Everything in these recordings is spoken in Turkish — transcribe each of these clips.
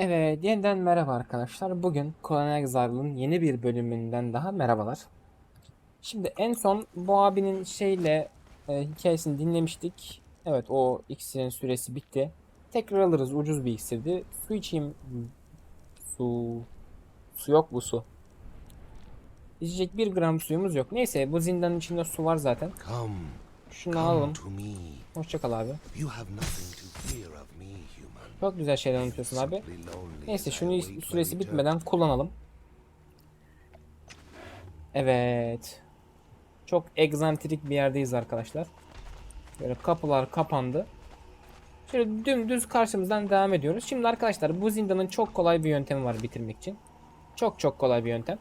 Evet, yeniden merhaba arkadaşlar. Bugün Conan Exile'ın yeni bir bölümünden daha merhabalar. Şimdi en son bu abinin şeyle e, hikayesini dinlemiştik. Evet, o iksirin süresi bitti. Tekrar alırız, ucuz bir iksirdi. Su içeyim. Su. Su yok bu su. İçecek bir gram suyumuz yok. Neyse, bu zindanın içinde su var zaten. Şunu alalım. to me. Hoşça kal abi. You have nothing to fear of me. Çok güzel şeyler unutuyorsun abi. Neyse şunu süresi bitmeden kullanalım. Evet. Çok egzantrik bir yerdeyiz arkadaşlar. Böyle kapılar kapandı. Şöyle dümdüz karşımızdan devam ediyoruz. Şimdi arkadaşlar bu zindanın çok kolay bir yöntemi var bitirmek için. Çok çok kolay bir yöntem.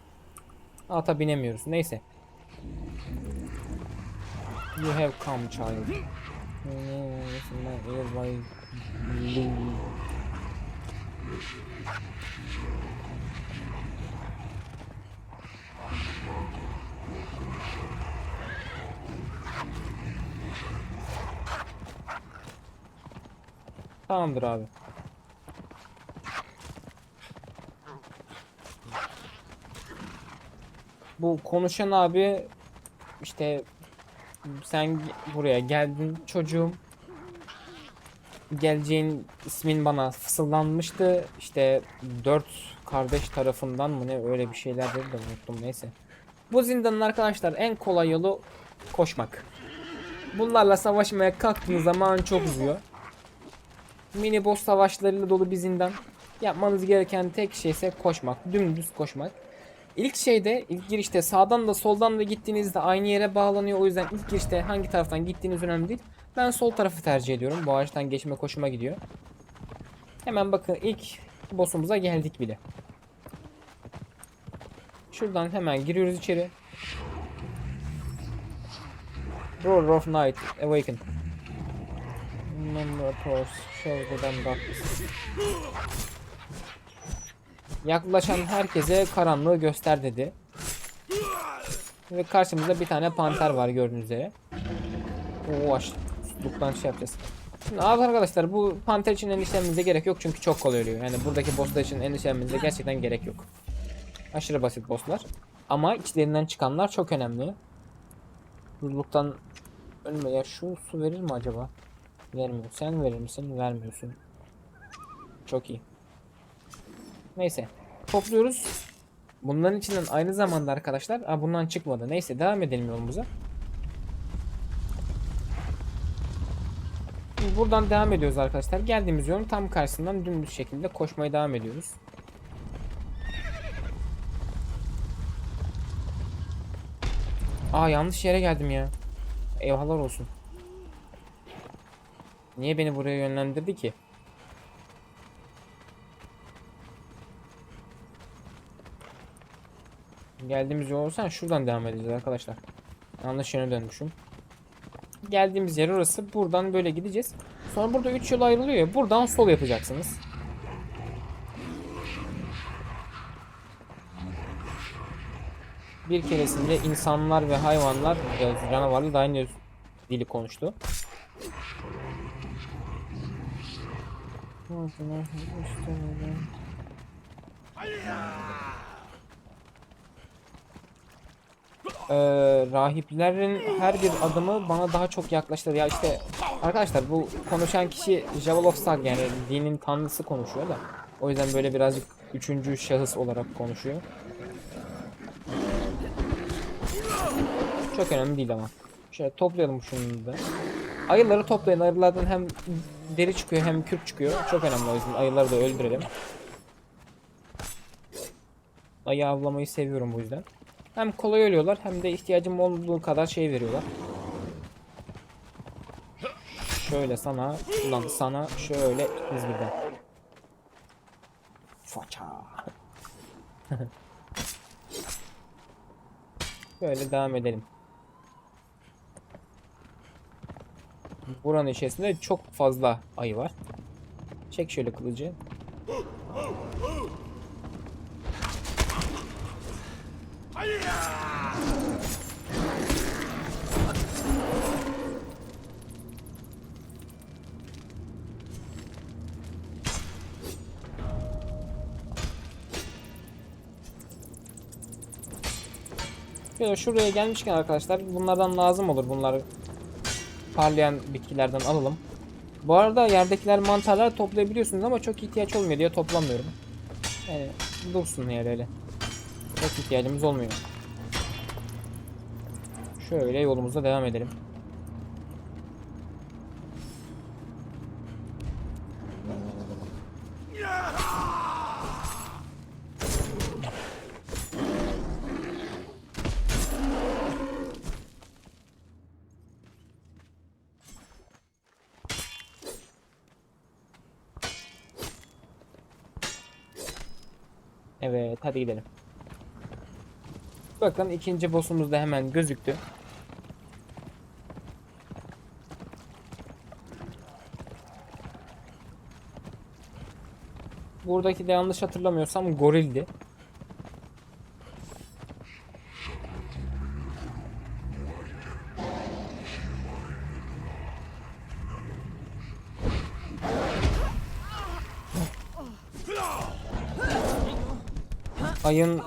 Ata binemiyoruz. Neyse. You have come child. Tamamdır abi. Bu konuşan abi işte sen buraya geldin çocuğum. Geleceğin ismin bana fısıldanmıştı. İşte dört kardeş tarafından mı ne öyle bir şeyler dedi de unuttum neyse. Bu zindanın arkadaşlar en kolay yolu koşmak. Bunlarla savaşmaya kalktığınız zaman çok uzuyor. Mini boss savaşlarıyla dolu bir zindan. Yapmanız gereken tek şey ise koşmak. Dümdüz koşmak. İlk şeyde ilk girişte sağdan da soldan da gittiğinizde aynı yere bağlanıyor. O yüzden ilk girişte hangi taraftan gittiğiniz önemli değil. Ben sol tarafı tercih ediyorum. Bu ağaçtan geçme hoşuma gidiyor. Hemen bakın ilk boss'umuza geldik bile. Şuradan hemen giriyoruz içeri. Roar of Night Awaken. Yaklaşan herkese karanlığı göster dedi. Ve karşımızda bir tane panter var gördüğünüz üzere. Oo aç. Susluktan şey yapacağız. Şimdi abi arkadaşlar bu panter için endişelenmenize gerek yok çünkü çok kolay ölüyor. Yani buradaki bosslar için endişelenmenize gerçekten gerek yok. Aşırı basit bosslar. Ama içlerinden çıkanlar çok önemli. Susluktan ölme ya şu su verir mi acaba? Vermiyor. Sen verir misin? Vermiyorsun. Çok iyi. Neyse. Topluyoruz. Bunların içinden aynı zamanda arkadaşlar. Aa, bundan çıkmadı. Neyse devam edelim yolumuza. Buradan devam ediyoruz arkadaşlar. Geldiğimiz yolun tam karşısından dümdüz şekilde koşmaya devam ediyoruz. Aa yanlış yere geldim ya. Eyvallah olsun. Niye beni buraya yönlendirdi ki? Geldiğimiz yol olsan şuradan devam edeceğiz arkadaşlar. Yanlış yöne dönmüşüm. Geldiğimiz yer orası. Buradan böyle gideceğiz. Sonra burada 3 yol ayrılıyor ya. Buradan sol yapacaksınız. Bir keresinde insanlar ve hayvanlar, canavarlar da aynı dili konuştu. Ee, rahiplerin her bir adımı bana daha çok yaklaştırır. Ya işte arkadaşlar bu konuşan kişi Javel of Sag yani dinin tanrısı konuşuyor da. O yüzden böyle birazcık üçüncü şahıs olarak konuşuyor. Çok önemli değil ama. Şöyle toplayalım şunu da. Ayıları toplayın. Ayılardan hem deri çıkıyor hem kürk çıkıyor. Çok önemli o yüzden ayıları da öldürelim. Ayı avlamayı seviyorum bu yüzden. Hem kolay ölüyorlar hem de ihtiyacım olduğu kadar şey veriyorlar. Şöyle sana, ulan sana şöyle ikimiz birden. Faça. Böyle devam edelim. Buranın içerisinde çok fazla ayı var. Çek şöyle kılıcı. Şöyle şuraya gelmişken arkadaşlar bunlardan lazım olur bunları parlayan bitkilerden alalım. Bu arada yerdekiler mantarlar toplayabiliyorsunuz ama çok ihtiyaç olmuyor diye toplamıyorum. Ee, yani dursun yer öyle. Çok ihtiyacımız olmuyor. Şöyle yolumuza devam edelim. Evet hadi gidelim. Bakın ikinci boss'umuz da hemen gözüktü. Buradaki de yanlış hatırlamıyorsam gorildi. Ayın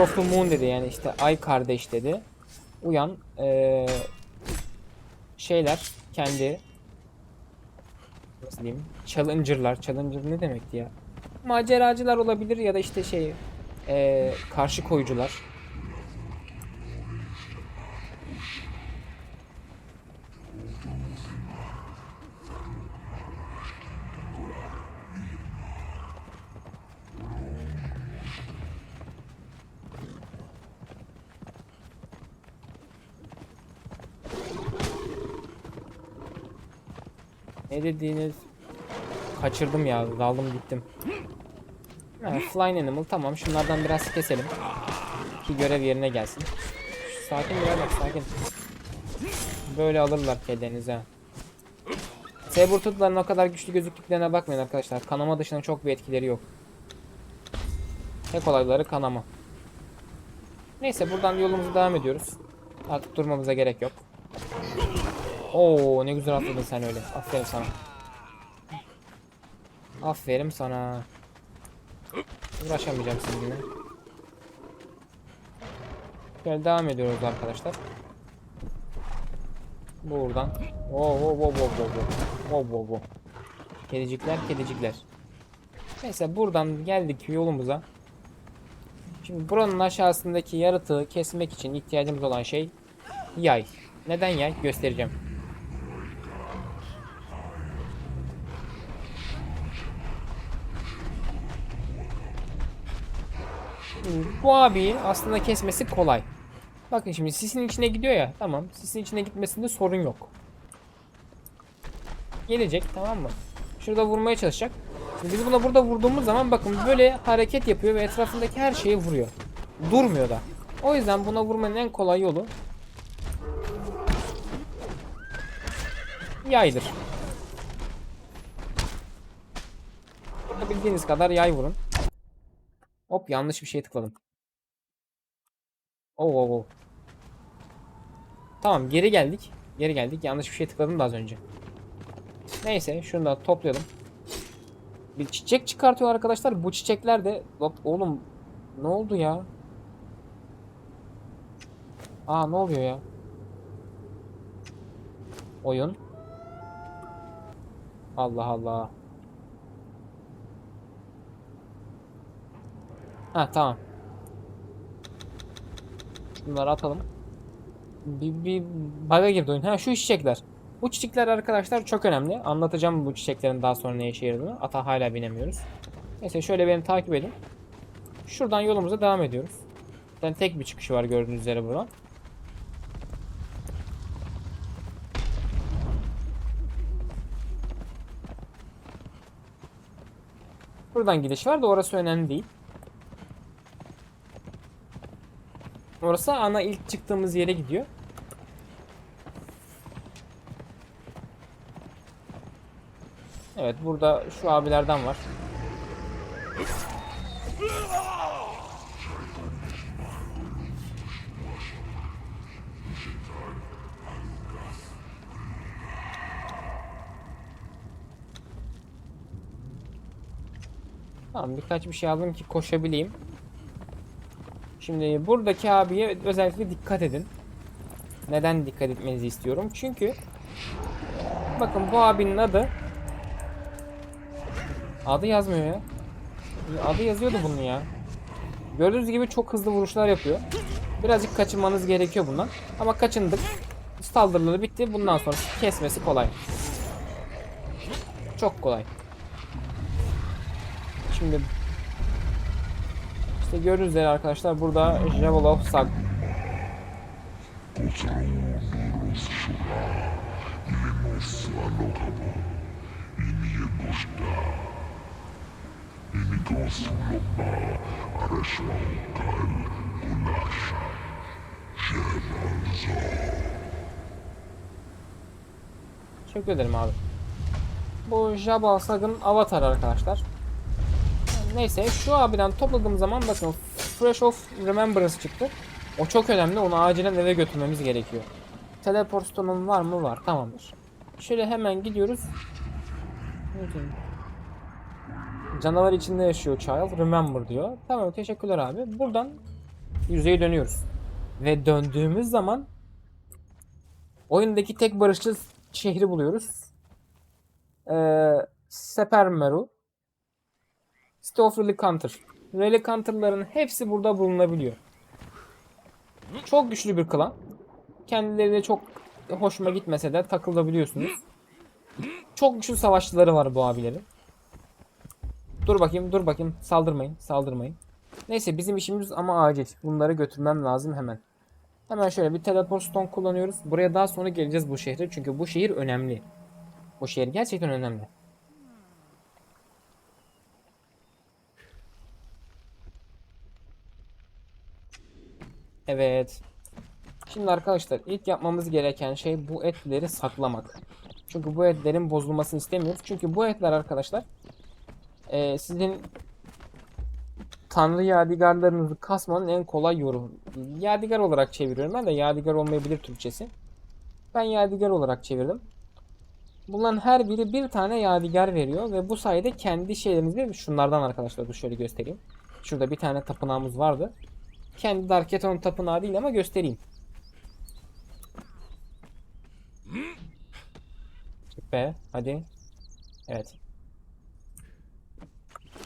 of the Moon dedi yani işte ay kardeş dedi. Uyan eee, şeyler kendi nasıl diyeyim challenger'lar challenger ne demekti ya maceracılar olabilir ya da işte şey eee, karşı koyucular dediğiniz kaçırdım ya daldım gittim ha, flying animal tamam şunlardan biraz keselim ki görev yerine gelsin sakin birader sakin böyle alırlar kedenizi ha Saber tutların o kadar güçlü gözüktüklerine bakmayın arkadaşlar. Kanama dışında çok bir etkileri yok. Tek olayları kanama. Neyse buradan yolumuza devam ediyoruz. Artık durmamıza gerek yok. Oo ne güzel atladın sen öyle. Aferin sana. Aferin sana. Uğraşamayacağım sizinle. Şöyle devam ediyoruz arkadaşlar. Buradan. Oo oo oo oo oo oo. Oo oo. Kedicikler kedicikler. Neyse buradan geldik yolumuza. Şimdi buranın aşağısındaki yaratığı kesmek için ihtiyacımız olan şey yay. Neden yay? Göstereceğim. Bu abi aslında kesmesi kolay. Bakın şimdi sisin içine gidiyor ya. Tamam. Sisin içine gitmesinde sorun yok. Gelecek tamam mı? Şurada vurmaya çalışacak. Biz buna burada vurduğumuz zaman bakın böyle hareket yapıyor ve etrafındaki her şeyi vuruyor. Durmuyor da. O yüzden buna vurmanın en kolay yolu yaydır. Bildiğiniz kadar yay vurun. Hop yanlış bir şey tıkladım. Oo, oo, oo. Tamam geri geldik. Geri geldik. Yanlış bir şey tıkladım da az önce. Neyse şunu da toplayalım. Bir çiçek çıkartıyor arkadaşlar. Bu çiçekler de Hop, oğlum ne oldu ya? Aa ne oluyor ya? Oyun. Allah Allah. Ha tamam. Şunları atalım. Bir, bir bug'a girdi oyun. Ha şu çiçekler. Bu çiçekler arkadaşlar çok önemli. Anlatacağım bu çiçeklerin daha sonra ne işe yaradığını. Ata hala binemiyoruz. Neyse şöyle beni takip edin. Şuradan yolumuza devam ediyoruz. Yani tek bir çıkışı var gördüğünüz üzere buradan. Buradan gidiş var da orası önemli değil. Orası ana ilk çıktığımız yere gidiyor. Evet burada şu abilerden var. Tamam birkaç bir şey aldım ki koşabileyim. Şimdi buradaki abiye özellikle dikkat edin. Neden dikkat etmenizi istiyorum? Çünkü bakın bu abinin adı adı yazmıyor ya. Adı yazıyordu bunun ya. Gördüğünüz gibi çok hızlı vuruşlar yapıyor. Birazcık kaçınmanız gerekiyor bundan. Ama kaçındık. Saldırıları bitti. Bundan sonra kesmesi kolay. Çok kolay. Şimdi işte gördüğünüz üzere arkadaşlar burada Javel of Sag Teşekkür ederim abi. Bu Jabal Sag'ın avatarı arkadaşlar. Neyse şu abiden topladığım zaman bakın Fresh of Remembrance çıktı. O çok önemli. Onu acilen eve götürmemiz gerekiyor. Teleport stone'um var mı? Var. Tamamdır. Şöyle hemen gidiyoruz. Canavar içinde yaşıyor Child. Remember diyor. Tamam teşekkürler abi. Buradan yüzeye dönüyoruz. Ve döndüğümüz zaman oyundaki tek barışçıl şehri buluyoruz. Ee, Sepermeru. City of Relic Hunter. Relic Hunter'ların hepsi burada bulunabiliyor. Çok güçlü bir klan. Kendileri çok hoşuma gitmese de takılabiliyorsunuz. Çok güçlü savaşçıları var bu abilerin. Dur bakayım, dur bakayım. Saldırmayın, saldırmayın. Neyse bizim işimiz ama acil. Bunları götürmem lazım hemen. Hemen şöyle bir teleport stone kullanıyoruz. Buraya daha sonra geleceğiz bu şehre. Çünkü bu şehir önemli. Bu şehir gerçekten önemli. Evet. Şimdi arkadaşlar ilk yapmamız gereken şey bu etleri saklamak. Çünkü bu etlerin bozulmasını istemiyoruz. Çünkü bu etler arkadaşlar eee, sizin Tanrı yadigarlarınızı kasmanın en kolay yolu. Yadigar olarak çeviriyorum ben de yadigar olmayabilir Türkçesi. Ben yadigar olarak çevirdim. Bunların her biri bir tane yadigar veriyor ve bu sayede kendi şeylerinizi şunlardan arkadaşlar dur şöyle göstereyim. Şurada bir tane tapınağımız vardı. Kendi Darketon tapınağı değil ama göstereyim. Be hadi. Evet.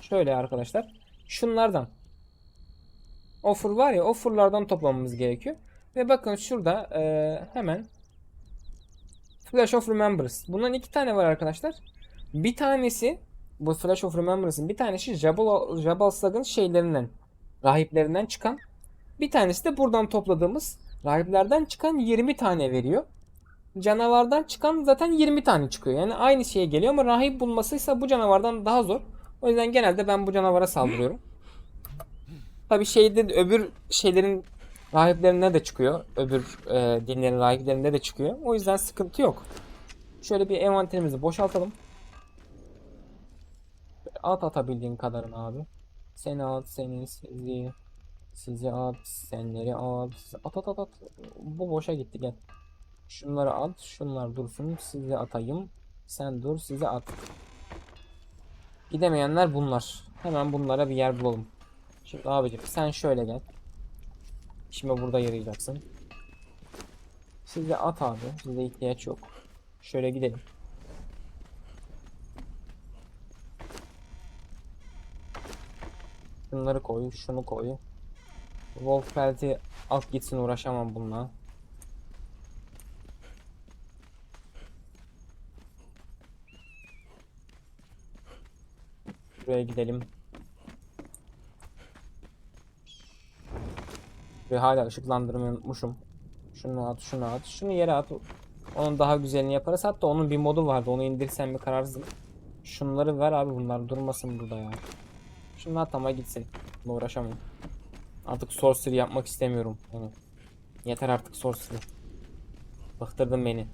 Şöyle arkadaşlar. Şunlardan. Offer var ya offerlardan toplamamız gerekiyor. Ve bakın şurada eee, hemen Flash of Remembrance. Bundan iki tane var arkadaşlar. Bir tanesi bu Flash of Remembrance'ın bir tanesi Jabal, Jabal Slug'ın şeylerinden rahiplerinden çıkan. Bir tanesi de buradan topladığımız rahiplerden çıkan 20 tane veriyor. Canavardan çıkan zaten 20 tane çıkıyor. Yani aynı şeye geliyor ama rahip bulmasıysa bu canavardan daha zor. O yüzden genelde ben bu canavara saldırıyorum. Tabi şeyde de öbür şeylerin rahiplerine de çıkıyor. Öbür e, dinlerin rahiplerinde de çıkıyor. O yüzden sıkıntı yok. Şöyle bir envanterimizi boşaltalım. At atabildiğin kadarını abi. Seni at, seni, sizi, sizi at, senleri at. At at at at. Bu boşa gitti gel. Şunları at, şunlar dursun. Sizi atayım. Sen dur, sizi at. Gidemeyenler bunlar. Hemen bunlara bir yer bulalım. Şimdi abicim sen şöyle gel. Şimdi burada yarayacaksın. Size at abi. Size ihtiyaç yok. Şöyle gidelim. Şunları koy, şunu koy. Wolf Pelt'i at gitsin uğraşamam bununla. Buraya gidelim. Ve hala ışıklandırmayı unutmuşum. Şunu at, şunu at, şunu yere at. Onun daha güzelini yaparız. Hatta onun bir modu vardı. Onu indirsem mi kararsızım. Şunları ver abi bunlar durmasın burada ya. Şunu at gitsin. Bununla uğraşamıyorum. Artık sorcery yapmak istemiyorum. Yani yeter artık sorcery. Bıktırdın beni.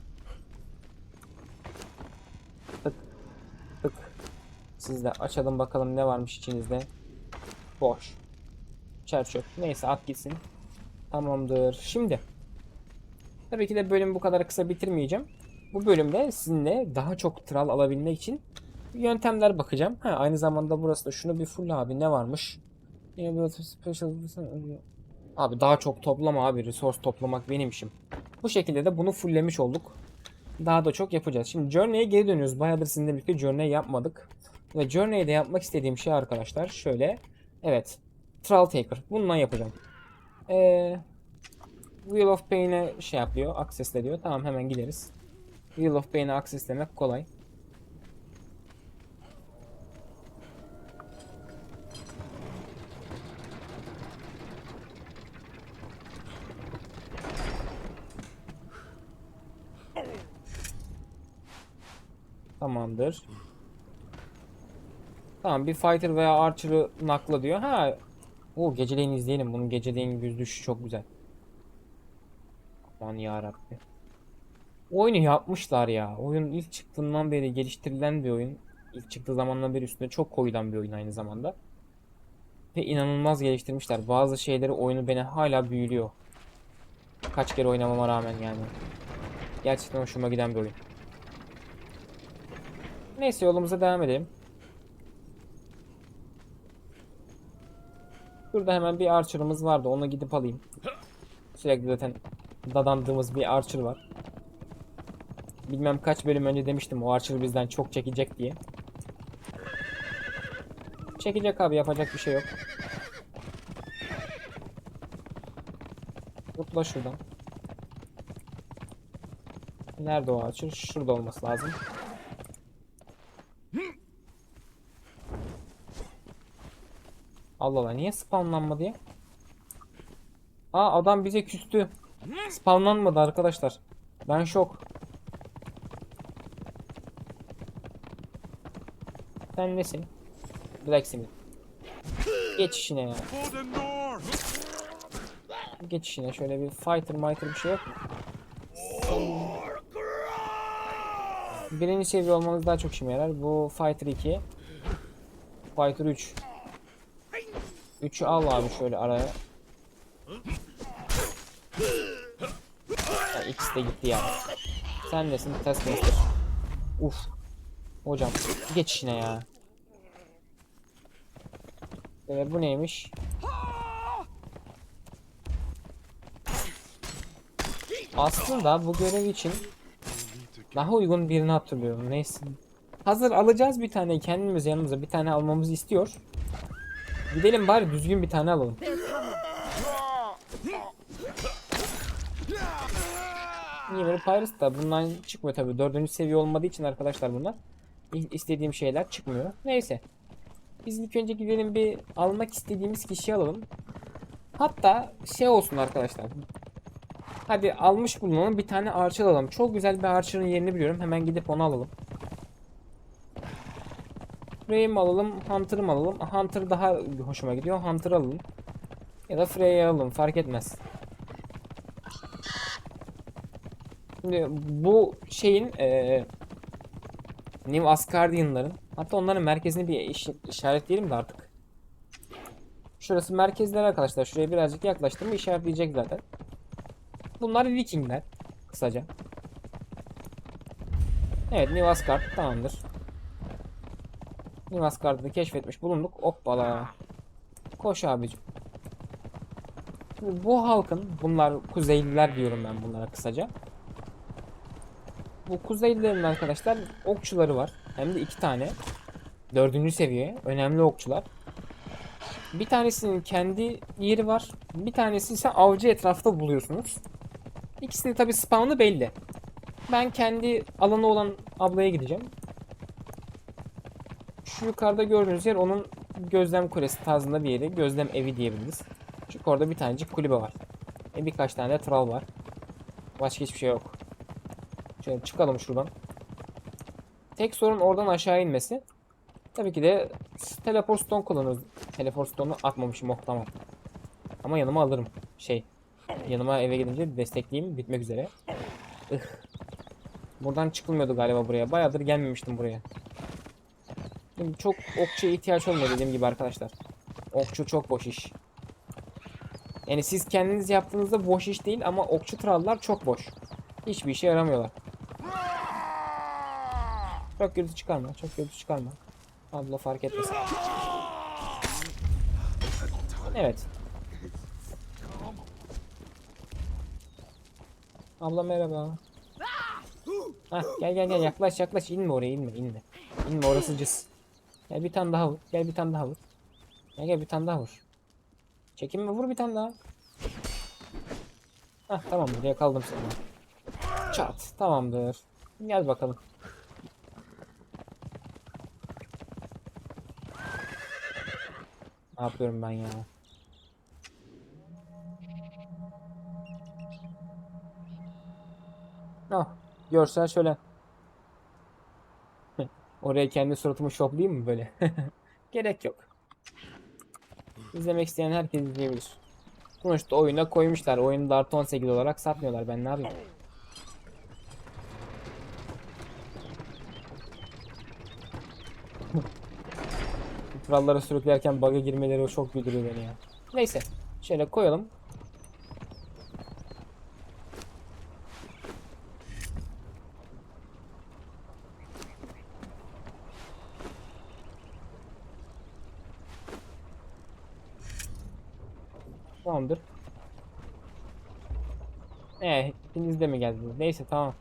Tık. Tık. Siz de açalım bakalım ne varmış içinizde. Boş. Çer. Neyse at gitsin. Tamamdır. Şimdi. Tabii ki de bölümü bu kadar kısa bitirmeyeceğim. Bu bölümde sizinle daha çok tral alabilmek için yöntemler bakacağım. Ha, aynı zamanda burası da şunu bir full abi ne varmış? Abi daha çok toplama abi. Resource toplamak benim işim. Bu şekilde de bunu fulllemiş olduk. Daha da çok yapacağız. Şimdi Journey'e geri dönüyoruz. Bayağıdır sizinle birlikte Journey yapmadık. Ve Journey'de yapmak istediğim şey arkadaşlar şöyle. Evet. Trial Taker. Bundan yapacağım. Ee, Wheel of Pain'e şey yapıyor. Access'le diyor. Tamam hemen gideriz. Wheel of Pain'e access'lemek kolay. Tamamdır. Tamam bir fighter veya archer'ı nakla diyor. Ha. O geceleyin izleyelim. Bunun geceleyin yüz düşüşü çok güzel. Aman yarabbi. Oyunu yapmışlar ya. Oyun ilk çıktığından beri geliştirilen bir oyun. İlk çıktığı zamandan beri üstüne çok koyulan bir oyun aynı zamanda. Ve inanılmaz geliştirmişler. Bazı şeyleri oyunu beni hala büyülüyor. Kaç kere oynamama rağmen yani. Gerçekten hoşuma giden bir oyun. Neyse yolumuza devam edelim. Burada hemen bir archer'ımız vardı. Onu gidip alayım. Sürekli zaten dadandığımız bir archer var. Bilmem kaç bölüm önce demiştim o archer bizden çok çekecek diye. Çekecek abi yapacak bir şey yok. Zıpla şuradan. Nerede o archer? Şurada olması lazım. Allah Allah niye spawnlanmadı ya? Aa adam bize küstü. Spawnlanmadı arkadaşlar. Ben şok. Sen nesin? Blacksmith. Geç işine ya. Geç işine şöyle bir fighter mighter bir şey yok mu? Birinci seviye olmanız daha çok işime yarar. Bu fighter 2. Fighter 3. 3'ü al abi şöyle araya. Ya ikisi de gitti ya. Sen nesin? Taskmaster. Uf. Hocam geç işine ya. Evet bu neymiş? Aslında bu görev için daha uygun birini hatırlıyorum. Neyse. Hazır alacağız bir tane kendimiz yanımıza bir tane almamızı istiyor. Gidelim bari düzgün bir tane alalım. Niye Pirates da bundan çıkmıyor tabi. Dördüncü seviye olmadığı için arkadaşlar bunlar. İstediğim şeyler çıkmıyor. Neyse. Biz ilk önce gidelim bir almak istediğimiz kişiyi alalım. Hatta şey olsun arkadaşlar. Hadi almış bulunalım bir tane archer alalım. Çok güzel bir archer'ın yerini biliyorum. Hemen gidip onu alalım. Frey'i mi alalım, Hunter'ı mı alalım? Hunter daha hoşuma gidiyor. Hunter alalım. Ya da Frey'i alalım. Fark etmez. Şimdi bu şeyin eee New Asgardian'ların hatta onların merkezini bir iş, işaretleyelim de artık. Şurası merkezler arkadaşlar. Şuraya birazcık yaklaştım mı işaretleyecek zaten. Bunlar Vikingler. Kısaca. Evet New Asgard tamamdır. Asgard'ı da keşfetmiş bulunduk. Hoppala. Koş abicim. Şimdi bu halkın, bunlar Kuzeyliler diyorum ben bunlara kısaca. Bu Kuzeylilerin arkadaşlar okçuları var. Hem de iki tane. Dördüncü seviye. Önemli okçular. Bir tanesinin kendi yeri var. Bir tanesi ise avcı etrafta buluyorsunuz. İkisinin tabi spawn'ı belli. Ben kendi alanı olan ablaya gideceğim. Şu yukarıda gördüğünüz yer onun gözlem kulesi tarzında bir yeri. Gözlem evi diyebiliriz. Çünkü orada bir tanecik kulübe var. Ve birkaç tane de troll var. Başka hiçbir şey yok. Şöyle çıkalım şuradan. Tek sorun oradan aşağı inmesi. Tabii ki de teleport stone kullanıyoruz. Teleport stone'u atmamışım oh tamam. Ama yanıma alırım. Şey yanıma eve gidince destekleyeyim bitmek üzere. Ih. Buradan çıkılmıyordu galiba buraya. Bayağıdır gelmemiştim buraya. Çok okçuya ihtiyaç olmuyor dediğim gibi arkadaşlar. Okçu çok boş iş. Yani siz kendiniz yaptığınızda boş iş değil ama okçu trallar çok boş. Hiçbir işe yaramıyorlar. Çok gürültü çıkarma, çok gürültü çıkarma. Abla fark etmesin. Evet. Abla merhaba. Hah, gel gel gel yaklaş yaklaş inme oraya inme inme. İnme orası cız. Gel bir tane daha vur. Gel bir tane daha vur. Gel gel bir tane daha vur. Çekinme vur bir tane daha. Hah tamamdır yakaladım seni. Çat tamamdır. Gel bakalım. Ne yapıyorum ben ya? Ah, görsel şöyle. Oraya kendi suratımı şoplayayım mı böyle? Gerek yok. İzlemek isteyen herkes izleyebilir. Sonuçta oyuna koymuşlar. Oyunu da artı 18 olarak satmıyorlar. Ben ne yapayım? Kurallara sürüklerken bug'a girmeleri çok güldürüyor beni ya. Neyse. Şöyle koyalım. Tamamdır. Ee, ikiniz de mi geldiniz? Neyse tamam.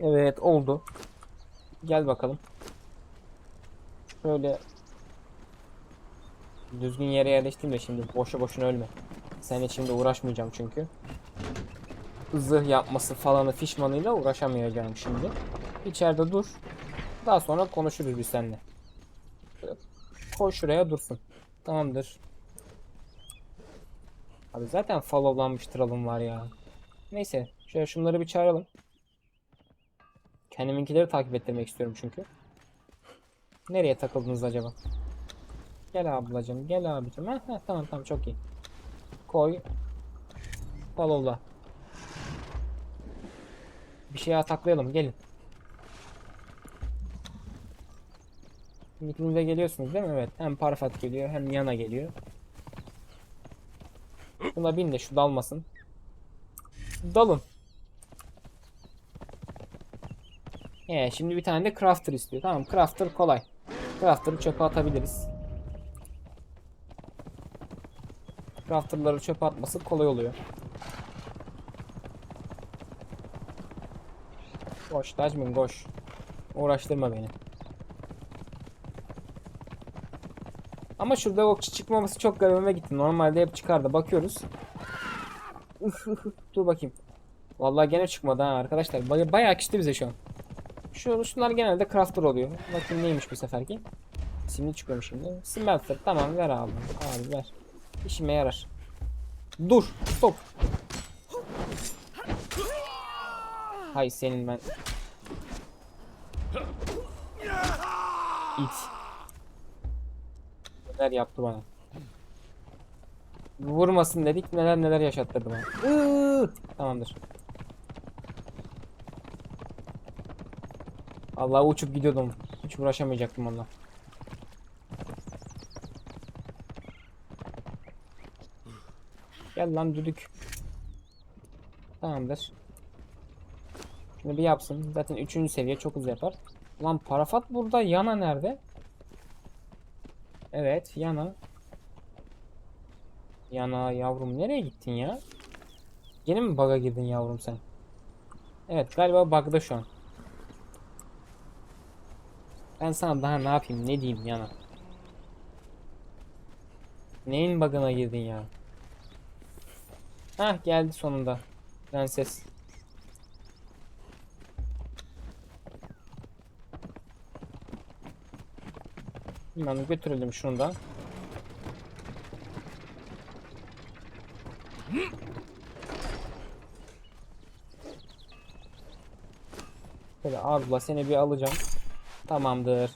Evet oldu. Gel bakalım. Şöyle düzgün yere yerleştireyim de şimdi boşu boşuna ölme. Seninle şimdi uğraşmayacağım çünkü. Zırh yapması falanı fişmanıyla uğraşamayacağım şimdi. İçeride dur. Daha sonra konuşuruz biz seninle. Koy şuraya dursun. Tamamdır. Abi zaten followlanmış tralım var ya. Neyse. Şöyle şunları bir çağıralım. Kendiminkileri takip ettirmek istiyorum çünkü. Nereye takıldınız acaba? Gel ablacığım, gel abicim. Heh, heh, tamam tamam çok iyi. Koy. Followla. Bir şey ataklayalım, gelin. De geliyorsunuz değil mi? Evet. Hem Parfat geliyor hem Yana geliyor. Buna bin de şu dalmasın. Dalın. Ee, şimdi bir tane de crafter istiyor. Tamam crafter kolay. Crafter'ı çöpe atabiliriz. Crafter'ları çöpe atması kolay oluyor. Koş Dajmin koş. Uğraştırma beni. Ama şurada okçu çıkmaması çok garibime gitti. Normalde hep çıkardı. Bakıyoruz. Uf, uf, uf. Dur bakayım. Vallahi gene çıkmadı ha arkadaşlar. Baya bayağı kişti bize şu an. Şu şunlar genelde crafter oluyor. Bakayım neymiş bu seferki. Şimdi çıkıyorum şimdi. Smelter tamam ver abi. Abi ver. İşime yarar. Dur. Stop. Hay senin ben. İt. Neler yaptı bana. Vurmasın dedik neler neler yaşattırdı bana. Iıı! Tamamdır. Allah uçup gidiyordum. Hiç uğraşamayacaktım onunla. Gel lan düdük. Tamamdır. Şunu bir yapsın. Zaten 3. seviye çok hızlı yapar. Lan parafat burada. Yana nerede? Evet yana. Yana yavrum nereye gittin ya? Yine mi bug'a girdin yavrum sen? Evet galiba bug'da şu an. Ben sana daha ne yapayım ne diyeyim yana. Neyin bug'ına girdin ya? Hah geldi sonunda. Prenses. Hemen götürelim şunu da. Böyle abla seni bir alacağım. Tamamdır.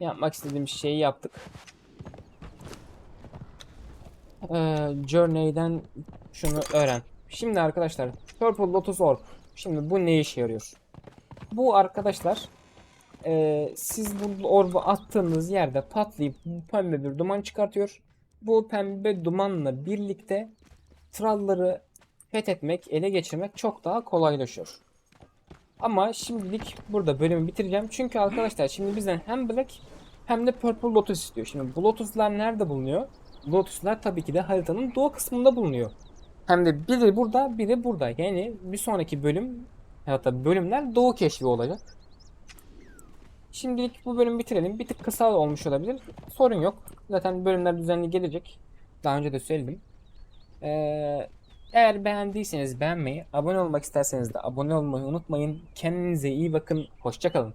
Yapmak istediğim şeyi yaptık. Ee, Journey'den şunu öğren. Şimdi arkadaşlar Purple Lotus Orb. Şimdi bu ne işe yarıyor? Bu arkadaşlar ee, siz bu orbu attığınız yerde patlayıp pembe bir duman çıkartıyor. Bu pembe dumanla birlikte tralları fethetmek, ele geçirmek çok daha kolaylaşıyor. Ama şimdilik burada bölümü bitireceğim. Çünkü arkadaşlar şimdi bizden hem Black hem de Purple Lotus istiyor. Şimdi bu Lotus'lar nerede bulunuyor? Lotus'lar tabii ki de haritanın doğu kısmında bulunuyor. Hem de biri burada, biri burada. Yani bir sonraki bölüm hatta bölümler doğu keşfi olacak. Şimdilik bu bölümü bitirelim. Bir tık kısa olmuş olabilir. Sorun yok. Zaten bölümler düzenli gelecek. Daha önce de söyledim. Ee, eğer beğendiyseniz beğenmeyi, abone olmak isterseniz de abone olmayı unutmayın. Kendinize iyi bakın. Hoşçakalın.